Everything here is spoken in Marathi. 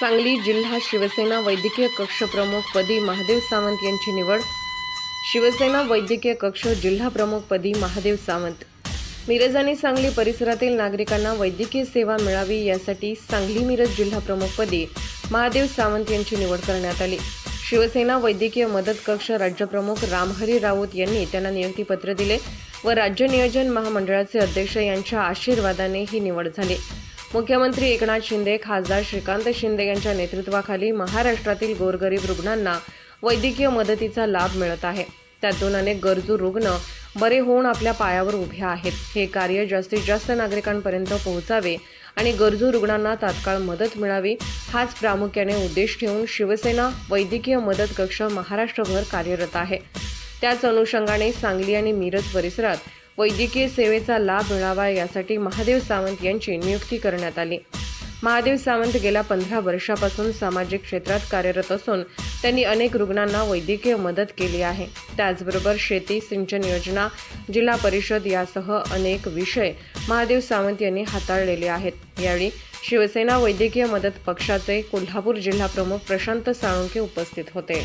सांगली जिल्हा शिवसेना वैद्यकीय कक्ष प्रमुख पदी महादेव सावंत यांची निवड. शिवसेना वैद्यकीय कक्ष जिल्हा प्रमुख पदी महादेव सावंत. मिरज आणि सांगली परिसरातील नागरिकांना वैद्यकीय सेवा मिळावी यासाठी सांगली मिरज जिल्हा प्रमुखपदी महादेव सावंत यांची निवड करण्यात आली. शिवसेना वैद्यकीय मदत कक्ष राज्यप्रमुख रामहरी राऊत यांनी त्यांना नियुक्तीपत्र दिले व राज्य नियोजन महामंडळाचे अध्यक्ष यांच्या आशीर्वादाने ही निवड झाली. मुख्यमंत्री एकनाथ शिंदे खासदार श्रीकांत शिंदे यांच्या नेतृत्वाखाली महाराष्ट्रातील गोरगरीब रुग्णांना वैद्यकीय मदतीचा लाभ मिळत आहे. त्यातून अनेक गरजू रुग्ण बरे होऊन आपल्या पायावर उभे आहेत. हे कार्य जास्तीत जास्त नागरिकांपर्यंत पोहोचावे आणि गरजू रुग्णांना तात्काळ मदत मिळावी हाच प्रामुख्याने उद्देश ठेवून शिवसेना वैद्यकीय मदत कक्ष महाराष्ट्रभर कार्यरत आहे. त्याच अनुषंगाने सांगली आणि मिरज परिसरात वैद्यकीय सेवेचा लाभ मिळावा यासाठी महादेव सावंत यांची नियुक्ती करण्यात आली. महादेव सावंत गेल्या पंधरा वर्षापासून सामाजिक क्षेत्रात कार्यरत असून त्यांनी अनेक रुग्णांना वैद्यकीय मदत केली आहे. त्याचबरोबर शेती सिंचन योजना जिल्हा परिषद यासह अनेक विषय महादेव सावंत यांनी हाताळलेले आहेत. यावेळी शिवसेना वैद्यकीय मदत पक्षाचे कोल्हापूर जिल्हा प्रमुख प्रशांत साळुंके उपस्थित होते.